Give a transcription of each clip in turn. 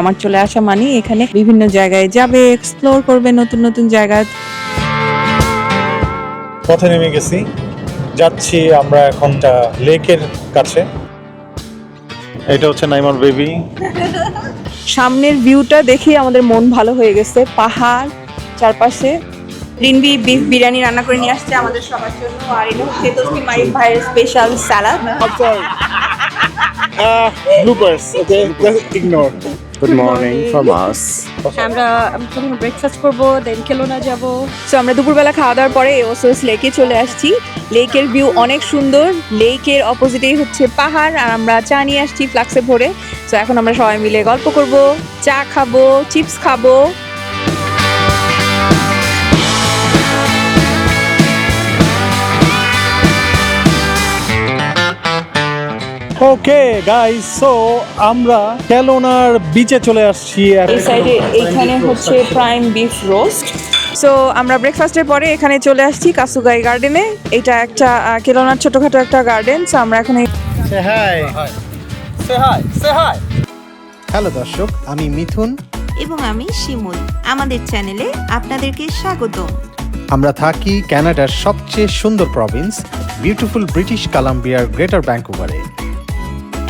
আমার চলে আসা মানে এখানে বিভিন্ন জায়গায় যাবে এক্সপ্লোর করবে নতুন নতুন জায়গা। পথে নেমে গেছি। যাচ্ছি আমরা এখন লেকের কাছে। এটা হচ্ছে নাইমার বেবি। সামনের ভিউটা দেখে আমাদের মন ভালো হয়ে গেছে। পাহাড় চারপাশে। রিনবি বিফ বিরিয়ানি রান্না করে নিয়ে আসছে আমাদের সবার জন্য। আর এটা হচ্ছে তসমি মারিফ ভাইয়ের special salad bloopers okay ignore Good morning from us. আমরা প্রথমে ব্রেকফাস্ট করব দেন খেলোনা যাব। সো আমরা দুপুরবেলা খাওয়া দাওয়ার পরে ওসোস লেকে চলে আসছি। লেকের ভিউ অনেক সুন্দর। লেকের অপোজিটেই হচ্ছে পাহাড় আর আমরা চা নিয়ে আসছি ফ্লাক্সে ভরে। সো এখন আমরা সবাই মিলে গল্প করব চা খাব চিপস খাব। ওকে গাইস সো আমরা ক্যালোনার বিচে চলে আসছি এই সাইডে এইখানে হচ্ছে প্রাইম বিফ রোস্ট সো আমরা ব্রেকফাস্টের পরে এখানে চলে আসছি কাসুগাই গার্ডেনে এটা একটা কেলোনার ছোটখাটো একটা গার্ডেন সো আমরা এখন এই- হ্যালো দর্শক আমি মিথুন। এবং আমি শিমুল। আমাদের চ্যানেলে আপনাদেরকে স্বাগত আমরা থাকি কানাডার সবচেয়ে সুন্দর প্রভিন্স বিউটিফুল ব্রিটিশ কলাম্বিয়ার গ্রেটার ব্যাঙ্কুভারে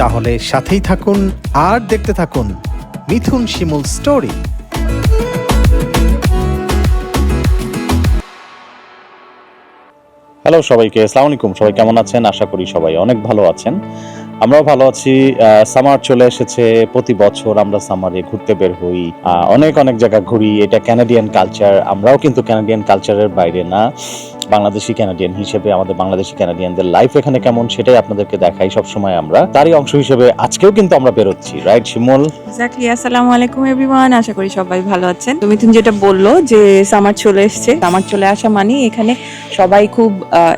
তাহলে সাথেই থাকুন আর দেখতে থাকুন মিথুন শিমুল স্টোরি। হ্যালো সবাইকে, আসসালামু আলাইকুম। সবাই কেমন আছেন? আশা করি সবাই অনেক ভালো আছেন। আমরাও ভালো আছি। সামার চলে এসেছে। প্রতি বছর আমরা সামারে ঘুরতে বের হই। অনেক অনেক জায়গা ঘুরি। এটা ক্যানাডিয়ান কালচার আমরাও কিন্তু ক্যানাডিয়ান কালচারের বাইরে না। বাংলাদেশি ক্যানাডিয়ান হিসেবে, আমাদের বাংলাদেশি ক্যানাডিয়ানদের লাইফ এখানে কেমন সেটাই আপনাদেরকে দেখাই সব সময় আমরা। তারই অংশ হিসেবে আজকেও কিন্তু আমরা বেরোচ্ছি রাইট শিমুল? এক্স্যাক্টলি আসসালামু আলাইকুম এভরিওয়ান আশা করি সবাই ভালো আছেন। তুমি তুমি যেটা বলল যে সামার চলে এসেছে সামার চলে আসা মানে এখানে সবাই খুব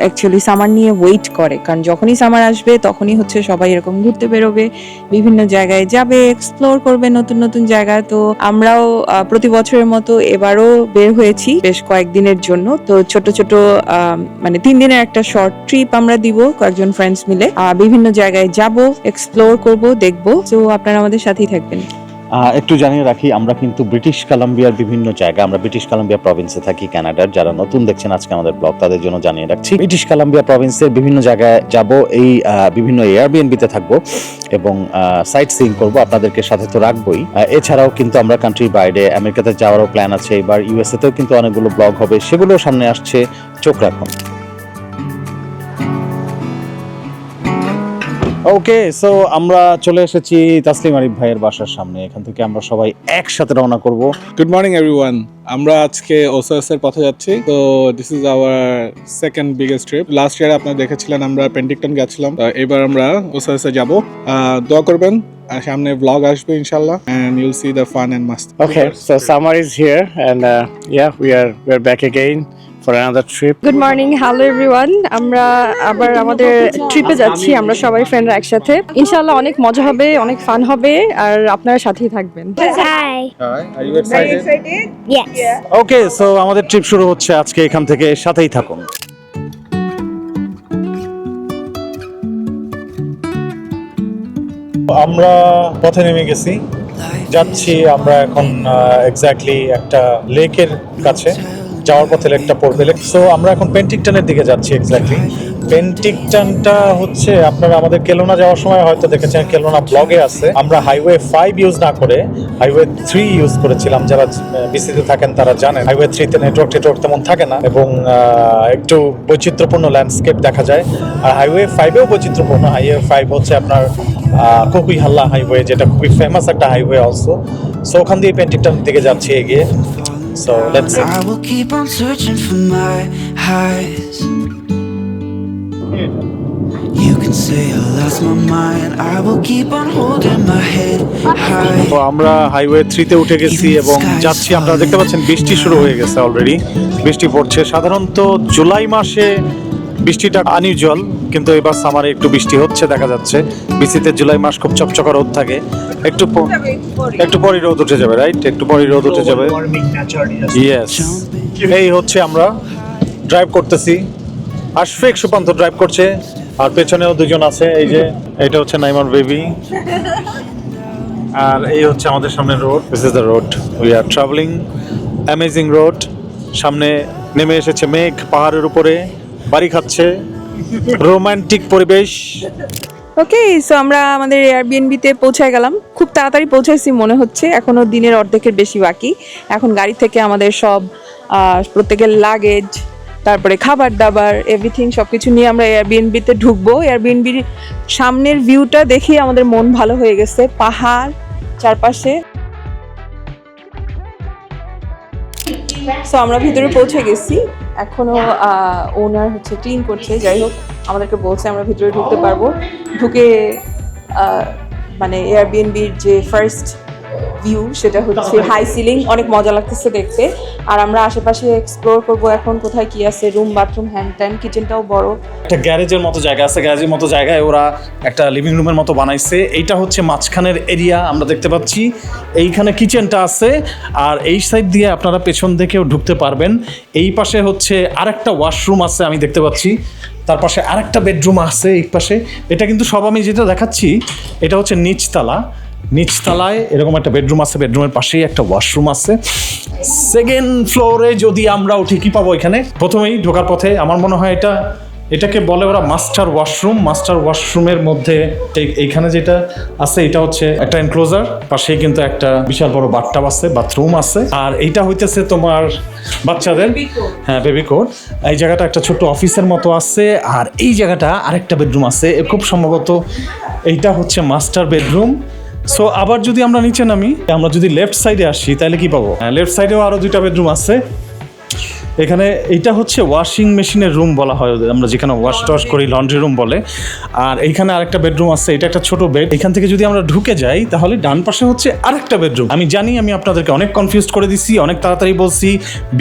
অ্যাকচুয়ালি সামার নিয়ে ওয়েট করে। কারণ যখনই সামার আসবে, তখনই হচ্ছে সবাই এরকম ঘুরতে বেরোবে, বিভিন্ন জায়গায় যাবে এক্সপ্লোর করবে নতুন নতুন জায়গা। তো আমরাও প্রতি বছরের মতো এবারও বের হয়েছি বেশ কয়েকদিনের জন্য। তো ছোট ছোট মানে তিন দিনের একটা শর্ট ট্রিপ আমরা দিব কয়েকজন ফ্রেন্ডস মিলে। বিভিন্ন জায়গায় যাব এক্সপ্লোর করব, দেখব। তো আপনারা আমাদের সাথেই থাকবেন। একটু জানিয়ে রাখি, আমরা কিন্তু ব্রিটিশ কলাম্বিয়ার বিভিন্ন জায়গা আমরা ব্রিটিশ কলাম্বিয়া প্রভিন্সে থাকি, কানাডার। যারা নতুন দেখছেন আজকে আমাদের ব্লগ তাদের জন্য জানিয়ে রাখছি, ব্রিটিশ কলাম্বিয়া প্রভিন্সের বিভিন্ন জায়গায় যাব, এই বিভিন্ন এয়ারবিএনবিতে থাকব এবং সাইট সিইং করব, আপনাদেরকে সাথে তো রাখবোই। এছাড়াও কিন্তু আমরা কান্ট্রির বাইরে, আমেরিকাতে যাওয়ারও প্ল্যান আছে, এবার ইউএসএ তেও কিন্তু অনেকগুলো ব্লগ হবে সেগুলো সামনে আসছে, চোখ রাখুন। ওকে সো আমরা চলে এসেছি তাসলিম আরিফ ভাইয়ের বাসার সামনে। এখান থেকে আমরা সবাই একসাথে রওনা করব। গুড মর্নিং এভরিওয়ান আমরা আজকে ওসোএস এর পথে যাচ্ছি। তো this is our second biggest trip last year আপনারা দেখেছিলেন আমরা পেন্টিকটন গেছিলাম। তো এবার আমরা ওসোএস এ যাব। দোয়া করবেন আর সামনে ব্লগ আসবে ইনশাল্লাহ and you'll see the fun and মাস্ত okay so summer is here, and uh, yeah, we are we're back again. For another trip. Good morning hello everyone আমরা আবার আমাদের ট্রিপে যাচ্ছি। আমরা সবাই ফ্রেন্ডরা একসাথে। ইনশাআল্লাহ অনেক মজা হবে অনেক ফান হবে আর আপনারা সাথেই থাকবেন। Hi, are you excited? Yes. Okay so আমাদের ট্রিপ শুরু হচ্ছে আজকে এখান থেকে। সাথেই থাকুন। আমরা পথে নেমে গেছি। যাচ্ছি আমরা এখন এক্স্যাক্টলি একটা লেকের কাছে। যাওয়ার পথে লেকটা পড়বে। লেক সো আমরা এখন পেন্টিকটনের দিকে যাচ্ছি এক্স্যাক্টলি পেন্টিকটনটা হচ্ছে, আপনারা আমাদের কেলোনা যাওয়ার সময় হয়তো দেখেছেন, কেলোনা ব্লগে আছে। আমরা হাইওয়ে ফাইভ ইউজ না করে হাইওয়ে থ্রি ইউজ করেছিলাম। যারা বিসিতে থাকেন তারা জানেন। হাইওয়ে থ্রিতে নেটওয়ার্ক টেটওয়ার্ক তেমন থাকে না। এবং একটু বৈচিত্র্যপূর্ণ ল্যান্ডস্কেপ দেখা যায়। আর হাইওয়ে ফাইভেও বৈচিত্র্যপূর্ণ। হাইওয়ে ফাইভ হচ্ছে আপনার কুকুই হাল্লা হাইওয়ে যেটা খুবই ফেমাস একটা হাইওয়ে অলসো সো ওখান দিয়ে পেন্টিকটনের দিকে যাচ্ছি, এগিয়ে। So let's I will keep on searching for my highs. You can say I lost my mind. I will keep on holding my head high. তো আমরা হাইওয়ে থ্রিতে উঠে গেছি এবং যাচ্ছি আপনারা দেখতে পাচ্ছেন বৃষ্টি শুরু হয়ে গেছে অলরেডি বৃষ্টি পড়ছে সাধারণত জুলাই মাসে বৃষ্টিটা আনইউজুয়াল কিন্তু এবার সামারে একটু বৃষ্টি হচ্ছে দেখা যাচ্ছে বৃষ্টিতে জুলাই মাস খুব চকচকা রোদ থাকে একটু একটু পরই। রোদ উঠে যাবে রাইট একটু পরই রোদ উঠে যাবে। ইয়েস এই হচ্ছে আমরা ড্রাইভ করতেছি। আশফিক সুপান্ত ড্রাইভ করছে আর পেছনেও দুজন আছে। এই যে এটা হচ্ছে নাইমার বেবি। আর এই হচ্ছে আমাদের সামনে road this is the road we are travelling amazing road সামনে নেমে এসেছে মেঘ পাহাড়ের উপরে। বাড়ি খাচ্ছে। রোমান্টিক পরিবেশ। ওকে সো আমরা আমাদের এয়ারবিএনবিতে পৌঁছায় গেলাম। খুব তাড়াতাড়ি পৌঁছাইছি মনে হচ্ছে। এখনও দিনের অর্ধেকের বেশি বাকি। এখন গাড়ি থেকে আমাদের সব প্রত্যেকের লাগেজ তারপরে খাবার দাবার এভরিথিং সব কিছু নিয়ে আমরা এয়ারবিএনবিতে ঢুকবো। এয়ারবিএনবির সামনের ভিউটা দেখে আমাদের মন ভালো হয়ে গেছে। পাহাড় চারপাশে। সো আমরা ভিতরে পৌঁছে গেছি। এখনও ওনার হচ্ছে ক্লিন করছে। যাই হোক আমাদেরকে বলছে আমরা ভিতরে ঢুকতে পারব। ঢুকে মানে এয়ারবিএনবির যে ফার্স্ট ভিউ সেটা হচ্ছে হাই সিলিং অনেক মজা লাগতেছে দেখতে। আর আমরা আশেপাশে এক্সপ্লোর করব এখন কোথায় কি আছে রুম বাথরুম হ্যান্ড ট্যান কিচেনটাও বড়। একটা গ্যারেজের মতো জায়গা আছে গ্যারেজের মতো জায়গায় ওরা একটা লিভিং রুমের মতো বানাইছে। এইটা হচ্ছে মাঝখানের এরিয়া আমরা দেখতে পাচ্ছি। এইখানে কিচেনটা আছে আর এই সাইড দিয়ে আপনারা পেছন দিকেও ঢুকতে পারবেন। এই পাশে হচ্ছে আরেকটা ওয়াশরুম আছে আমি দেখতে পাচ্ছি। তার পাশে আরেকটা বেডরুম আছে এই পাশে। এটা কিন্তু সব আমি যেটা দেখাচ্ছি এটা হচ্ছে নিচতলা। নিচতলায় এরকম একটা বেডরুম আছে বেডরুমের পাশেই একটা ওয়াশরুম আছে। সেকেন্ড ফ্লোরে যদি আমরা উঠি কি পাবো এখানে? প্রথমেই ঢোকার পথে আমার মনে হয় এটা এটাকে বলে ওরা মাস্টার ওয়াশরুম মাস্টার ওয়াশরুমের মধ্যে এইখানে যেটা আছে এটা হচ্ছে একটা এনক্লোজার পাশেই কিন্তু একটা বিশাল বড় বাথটাব আছে বাথরুম আছে। আর এইটা হইতেছে তোমার বাচ্চাদের হ্যাঁ বেবি কোড এই জায়গাটা একটা ছোট্ট অফিসের মতো আছে। আর এই জায়গাটা আরেকটা বেডরুম আছে। খুব সম্ভবত এইটা হচ্ছে মাস্টার বেডরুম সো আবার যদি আমরা নিচে নামি, আমরা যদি লেফট সাইডে আসি, তাহলে কি পাবো? হ্যাঁ লেফট সাইডেও আরও দুইটা বেডরুম আছে। এখানে এটা হচ্ছে ওয়াশিং মেশিনের রুম বলা হয় ওদের। আমরা যেখানে ওয়াশ টশ করি লন্ড্রি রুম বলে। আর এইখানে আরেকটা বেডরুম আছে এটা একটা ছোট বেড এখান থেকে যদি আমরা ঢুকে যাই তাহলে ডান পাশে হচ্ছে আরেকটা বেডরুম আমি জানি আমি আপনাদেরকে অনেক কনফিউজ করে দিছি অনেক তাড়াতাড়ি বলছি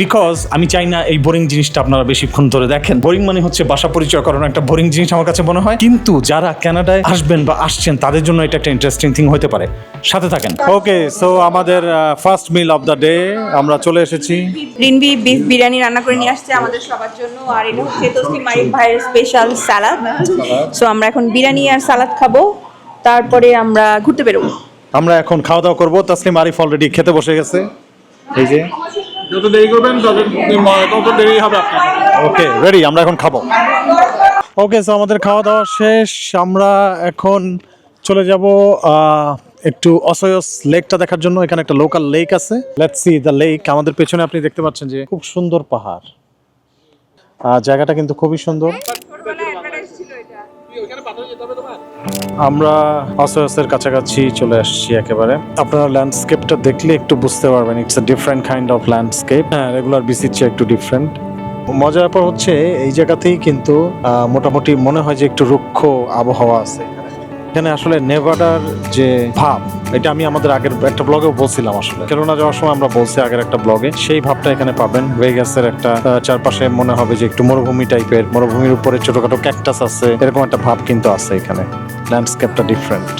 বিকজ আমি চাই না এই বোরিং জিনিসটা আপনারা বেশিক্ষণ ধরে দেখেন। বোরিং মানে হচ্ছে বাসা পরিচয় করানো একটা বোরিং জিনিস আমার কাছে মনে হয়। কিন্তু যারা কানাডায় আসবেন বা আসছেন তাদের জন্য এটা একটা ইন্টারেস্টিং থিং হতে পারে। সাথে থাকেন। ওকে সো আমাদের first meal of the day আমরা চলে এসেছি। রিনবি বিফ বিরিয়ানি রান্না করে নিয়ে আসছে আমাদের সবার জন্য। আর এটা হচ্ছে তসলিম মারিফ ভাইয়ের স্পেশাল সালাদ সো আমরা এখন বিরিয়ানি আর সালাদ খাব। তারপরে আমরা ঘুরতে বেরোবো। আমরা এখন খাওয়া দাওয়া করব। তাসলিম আরিফ অলরেডি খেতে বসে গেছে। এই যে। যত দেরি করবেন তত তত দেরি হবে আপনার। ওকে রেডি আমরা এখন খাব। ওকে সো আমাদের খাওয়া দাওয়া শেষ। আমরা এখন চলে যাব একটু অসয়স লেকটা দেখার জন্য এখানে একটা লোকাল লেক আছে। লেটস সি দ্য লেক আমাদের পেছনে আপনি দেখতে পাচ্ছেন যে খুব সুন্দর পাহাড়। জায়গাটা কিন্তু খুবই সুন্দর। আমরা অসয়সের কাছাকাছি চলে আসছি একেবারে। আপনারা ল্যান্ডস্কেপটা দেখলে একটু বুঝতে পারবেন it's a different kind of landscape হ্যাঁ রেগুলার বিসির চেয়ে একটু ডিফারেন্ট মজার ব্যাপার হচ্ছে, এই জায়গাতেই কিন্তু মোটামুটি মনে হয় যে একটু রুক্ষ আবহাওয়া আছে। এখানে আসলে নেভাডার যে ভাব, এটা আমি আমাদের আগের একটা ব্লগেও বলছিলাম আসলে। কেননা যাওয়ার সময় আমরা বলছি আগের একটা ব্লগে, সেই ভাবটা এখানে পাবেন। ভেগাসের একটা চারপাশে মনে হবে যে একটু মরুভূমি টাইপের, মরুভূমির উপরে ছোটখাটো ক্যাকটাস আছে, এরকম একটা ভাব কিন্তু আছে এখানে। ল্যান্ডস্কেপটা ডিফারেন্ট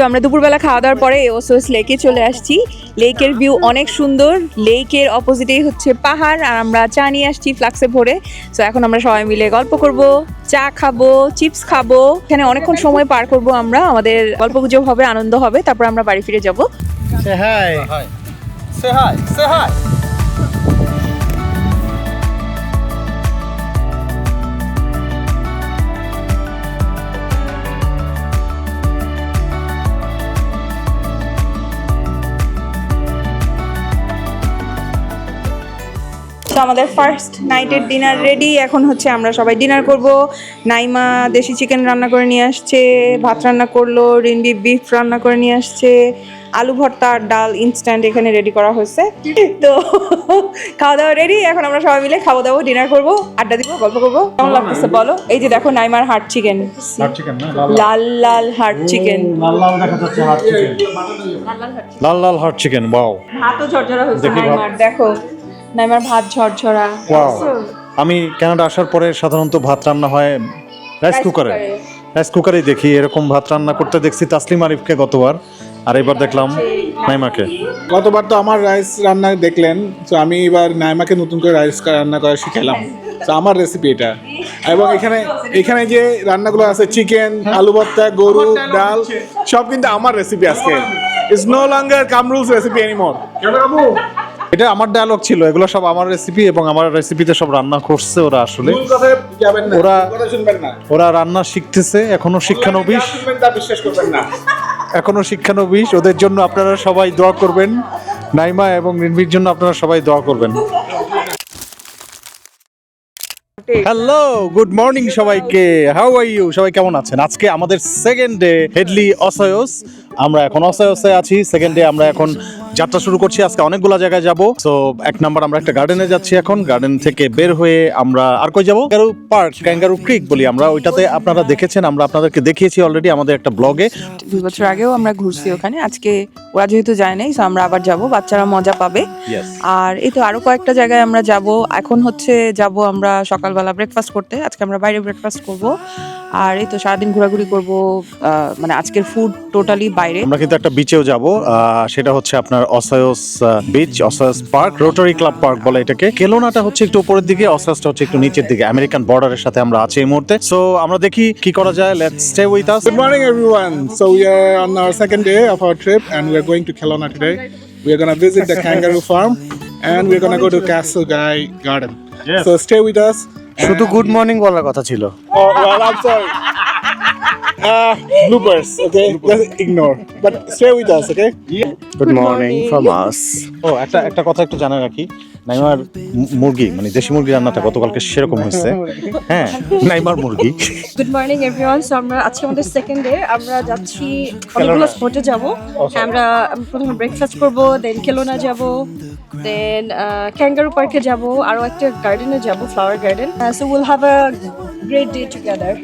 সো আমরা দুপুরবেলা খাওয়া দাওয়ার পরে ওসোস লেকে চলে আসছি। লেকের ভিউ অনেক সুন্দর। লেকের অপোজিটেই হচ্ছে পাহাড় আর আমরা চা নিয়ে আসছি ফ্লাক্সে ভরে। সো এখন আমরা সবাই মিলে গল্প করব চা খাব চিপস খাব। এখানে অনেকক্ষণ সময় পার করব আমরা। আমাদের গল্প গুজব হবে আনন্দ হবে। তারপর আমরা বাড়ি ফিরে যাব। তো আমাদের ফার্স্ট নাইটের ডিনার রেডি এখন হচ্ছে আমরা সবাই ডিনার করব। নাইমা দেশি চিকেন রান্না করে নিয়ে আসছে ভাত রান্না করল রিন্ডি বিফ রান্না করে নিয়ে আসছে আলু ভর্তা আর ডাল ইনস্ট্যান্ট এখানে রেডি করা হয়েছে। তো খাওয়া দাওয়া রেডি এখন আমরা সবাই মিলে খাওয়া দাওয়া ডিনার করব আড্ডা দিব গল্প করব। কেমন লাগতেছে বলো? এই যে দেখো নাইমার হার্ট চিকেন চিকেন লাল লাল। হার্ট চিকেন লাল লাল দেখা যাচ্ছে হার্ট চিকেন লাল লাল হার্ট চিকেন ওয়াও ভাতও ঝরঝরা হয়েছে নাইমার দেখো। নাইমার ভাত ঝরঝরা। ওয়াও আমি কানাডা আসার পরে সাধারণত ভাত রান্না হয় রাইস কুকারে রাইস কুকারেই দেখি এরকম ভাত রান্না করতে দেখছি তাসলিম আরিফকে গতবার। আর এবার দেখলাম নাইমাকে। গতবার তো আমার রাইস রান্না দেখলেন তো আমি এবার নাইমাকে নতুন করে রাইস রান্না করা শিখালাম। তো আমার রেসিপি এটা। এবং এখানে এখানে যে রান্নাগুলো আছে চিকেন আলু ভর্তা গরু ডাল সব কিন্তু আমার রেসিপি আজকে। It's no longer Kamrul's recipe anymore এটা আমার ডায়ালগ ছিল এগুলো সব আমার রেসিপি এবং আমার রেসিপিতে সব রান্না করছে ওরা আসলে। ওরা- ওরা রান্না শিখতেছে এখনও শিক্ষানবিশ। বিশ্বাস করবেন না। এখনও শিক্ষানবিশ ওদের জন্য আপনারা সবাই দোয়া করবেন। নাইমা এবং রিনভির জন্য আপনারা সবাই দোয়া করবেন। হ্যালো গুড মর্নিং সবাইকে। হাউ আর ইউ সবাই কেমন আছেন? আজকে আমাদের সেকেন্ড ডে হেডলি অসয়স আমরা এখন অসয়সে আছি সেকেন্ড ডে আমরা এখন যাত্রা শুরু করছি। আজকে অনেকগুলো জায়গায় যাব। তো এক নাম্বার আমরা একটা গার্ডেনে যাচ্ছি এখন। গার্ডেন থেকে বের হয়ে আমরা আর কই যাব? ক্যাঙ্গারু পার্ক ক্যাঙ্গারু ক্রিক বলি আমরা। ওইটাতে আপনারা দেখেছেন আমরা আপনাদেরকে দেখিয়েছি অলরেডি আমাদের একটা ব্লগে দুই বছর আগেও আমরা ঘুরছি ওখানে। আজকে ওরা যেহেতু যায় নাই so আমরা আবার যাব। বাচ্চারা মজা পাবে। আর এই তো আরও কয়েকটা জায়গায় আমরা যাব। এখন হচ্ছে যাব আমরা সকালবেলা ব্রেকফাস্ট করতে। আজকে আমরা বাইরে ব্রেকফাস্ট করব। আর এই তো সারাদিন ঘোরাঘুরি করব মানে আজকের ফুড টোটালি বাইরে। আমরা কিন্তু একটা বিচেও যাব। সেটা হচ্ছে আপনার Osoyoos beach Osoyoos park rotary club park বলে এটাকে। কেলোনাটা হচ্ছে একটু উপরের দিকে অসায়সটা হচ্ছে একটু নিচের দিকে। আমেরিকান বর্ডারের সাথে আমরা আছি এই মুহূর্তে। সো আমরা দেখি কি করা যায়। Let's stay with us good morning everyone so we are on our second day of our trip and we are going to Kelowna today we are gonna visit the kangaroo farm and we are gonna go to Kasugai garden so stay with us শুধু good morning বলার কথা ছিল। Well I am sorry Uh, bloopers. Okay, just ignore. But stay with us. Okay. Good morning, from us. ও একটা একটা কথা একটু জানা রাখি নাইমার মুরগি মানে দেশি মুরগি রান্নাটা গতকালকে সেরকম হয়েছে। হ্যাঁ নাইমার মুরগি। গুড মর্নিং এভরিওয়ান সো আমরা আজকে আমাদের সেকেন্ড ডে আমরা যাচ্ছি অনেকগুলো স্পটে যাব। আমরা প্রথমে ব্রেকফাস্ট করব দেন কেলোনা যাব দেন ক্যাঙ্গারু পার্কে যাব আরও একটা গার্ডেনে যাব flower garden so will have a great day together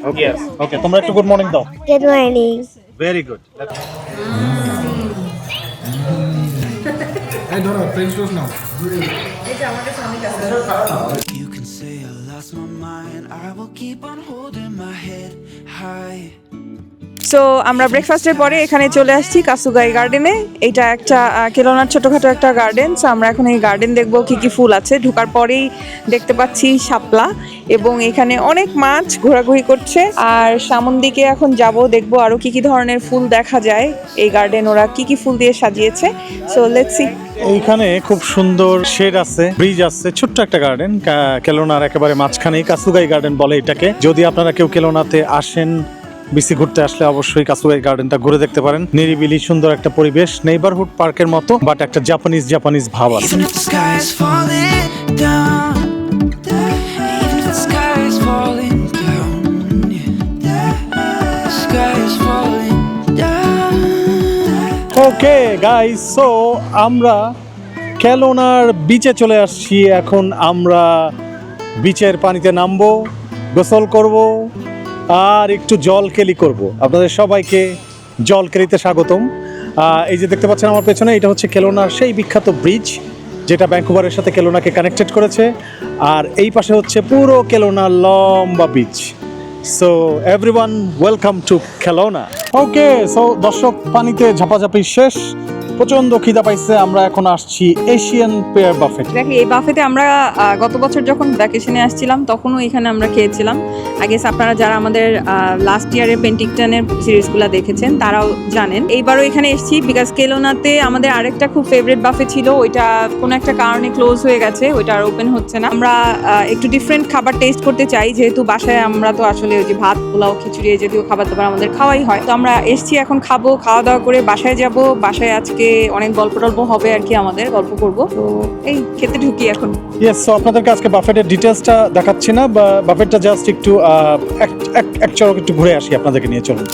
okay তোমরা একটু গুড মর্নিং দাও। Good morning. Very good You can say I lost my mind. I will keep on holding my head high. So আমরা ব্রেকফাস্টের পরে এখানে চলে আসছি কাসুগাই গার্ডেনে এটা একটা কেলোনার ছোটখাটো একটা গার্ডেন সো আমরা এখন এই গার্ডেন দেখব কি কি ফুল আছে। ঢোকার পরেই দেখতে পাচ্ছি শাপলা এবং এখানে অনেক মাছ ঘোরাঘুরি করছে। আর সামন দিকে এখন যাব, দেখব আরও কি কি ধরনের ফুল দেখা যায়। এই গার্ডেন ওরা কি কি ফুল দিয়ে সাজিয়েছে। সো লেটস এইখানে খুব সুন্দর শেড আছে, ব্রিজ আছে, ছোট্ট একটা গার্ডেন কেলোনার একেবারে মাঝখানে কাসুগাই গার্ডেন বলে এটাকে। যদি আপনারা কেউ কেলোনাতে আসেন বিসি ঘুরতে আসলে অবশ্যই কাসুগাই গার্ডেনটা ঘুরে দেখতে পারেন। নিরিবিলি সুন্দর একটা পরিবেশ নেইবারহুড পার্কের মতো বাট একটা জাপানিজ জাপানিজ ভাব আছে. ওকে গাইস সো আমরা কেলোনার বিচে চলে আসছি। এখন আমরা বিচের পানিতে নামবো গোসল করব। আর একটু জল কেলি করব। আপনাদের সবাইকে জল কেলিতে স্বাগতম এই যে দেখতে পাচ্ছেন আমার পেছনে, এটা হচ্ছে কেলোনার সেই বিখ্যাত ব্রিজ, যেটা ব্যাঙ্কুভারের সাথে কেলোনাকে কানেক্টেড করেছে। আর এই পাশে হচ্ছে পুরো কেলোনার লম্বা beach so everyone welcome to Khelona okay so দর্শক, পানিতে ঝাপাঝাপি শেষ। প্রচণ্ড খিদা পাইছে, আমরা এখন আসছি এশিয়ান পেয়ার বাফেট এই বাফেতে আমরা গত বছর যখন ভ্যাকেশনে আসছিলাম, তখনও এখানে আমরা খেয়েছিলাম। আগে আপনারা যারা আমাদের লাস্ট ইয়ারের পেন্টিকটনের সিরিজগুলো দেখেছেন, তারাও জানেন। এইবারও এখানে এসেছি বিকজ কেলোনাতে আমাদের আরেকটা খুব ফেভারিট বাফে ছিল, ওইটা কোনো একটা কারণে ক্লোজ হয়ে গেছে, ওইটা আর ওপেন হচ্ছে না। আমরা একটু ডিফারেন্ট খাবার টেস্ট করতে চাই, যেহেতু বাসায় আমরা তো আসলে ওই যে ভাত, পোলাও, খিচুড়ি জাতীয় খাবার দাবার আমাদের খাওয়াই হয়। তো আমরা এসছি, এখন খাব, খাওয়া দাওয়া করে বাসায় যাব। বাসায় আজকে আজকে অনেক গল্প টল্প হবে আর কি আমাদের, গল্প করব। তো এই খেতে ঢুকি এখন। ইয়েস সো আপনাদেরকে আজকে বাফেটের ডিটেলসটা দেখাচ্ছি না, বা বাফেটটা জাস্ট একটু এক- এক চড়ক একটু ঘুরে আসি আপনাদেরকে নিয়ে, চলুন।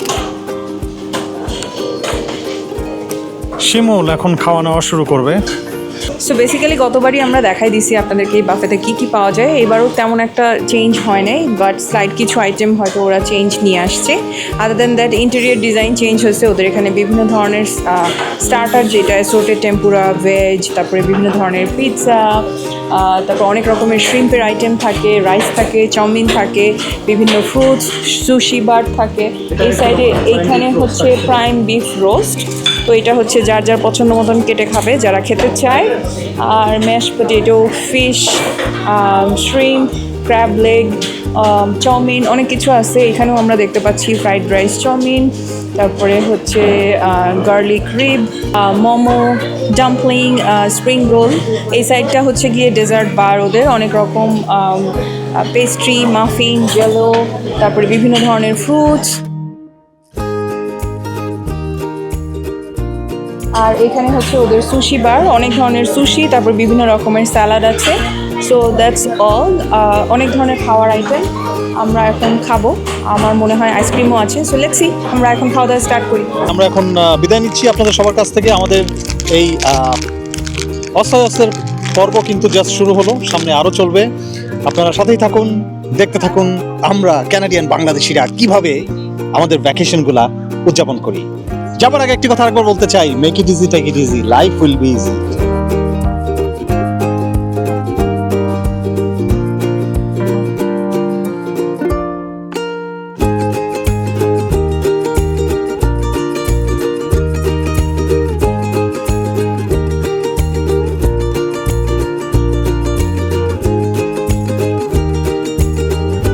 শিমুল এখন খাওয়া নেওয়া শুরু করবে। সো বেসিক্যালি গতবারই আমরা দেখাই দিছি আপনাদেরকে এই বাফেতে কী কী পাওয়া যায়। এবারও তেমন একটা চেঞ্জ হয় নাই বাট স্লাইড কিছু আইটেম হয়তো ওরা চেঞ্জ নিয়ে আসছে। Other than that interior design change হয়েছে। ওদের এখানে বিভিন্ন ধরনের স্টার্টার যেটা সোটের টেম্পুরা ভেজ তারপরে বিভিন্ন ধরনের পিৎজা তারপর অনেক রকমের শ্রিম্পের আইটেম থাকে রাইস থাকে, চাউমিন থাকে, বিভিন্ন ফ্রুটস সুশি বার থাকে। এই সাইডে এইখানে হচ্ছে প্রাইম বিফ রোস্ট তো এটা হচ্ছে যার যার পছন্দ মতন কেটে খাবে, যারা খেতে চায়। আর mash potato fish shrimp crab leg chow mein অনেক কিছু আছে। এখানেও আমরা দেখতে পাচ্ছি ফ্রাইড রাইস চাউমিন তারপরে হচ্ছে garlic rib momo dumpling spring roll এই সাইডটা হচ্ছে গিয়ে ডেজার্ট বার ওদের। অনেক রকম পেস্ট্রি মাফিন জেলো তারপরে বিভিন্ন ধরনের ফ্রুটস আর এখানে হচ্ছে ওদের সুশি বার অনেক ধরনের সুশি তারপর বিভিন্ন রকমের স্যালাড আছে। সো দ্যাটস অল অনেক ধরনের খাওয়ার আইটেম আমরা এখন খাব। আমার মনে হয় আইসক্রিমও আছে। সো লেটসি আমরা এখন খাওয়া দাওয়া স্টার্ট করি। আমরা এখন বিদায় নিচ্ছি আপনাদের সবার কাছ থেকে। আমাদের এই অসহায়সের পর্ব কিন্তু জাস্ট শুরু হলো। সামনে আরও চলবে। আপনারা সাথেই থাকুন, দেখতে থাকুন আমরা ক্যানাডিয়ান বাংলাদেশিরা কীভাবে আমাদের ভ্যাকেশনগুলা উদযাপন করি। যাবার আগে একটি কথা একবার বলতে চাই make it easy take it easy life will be easy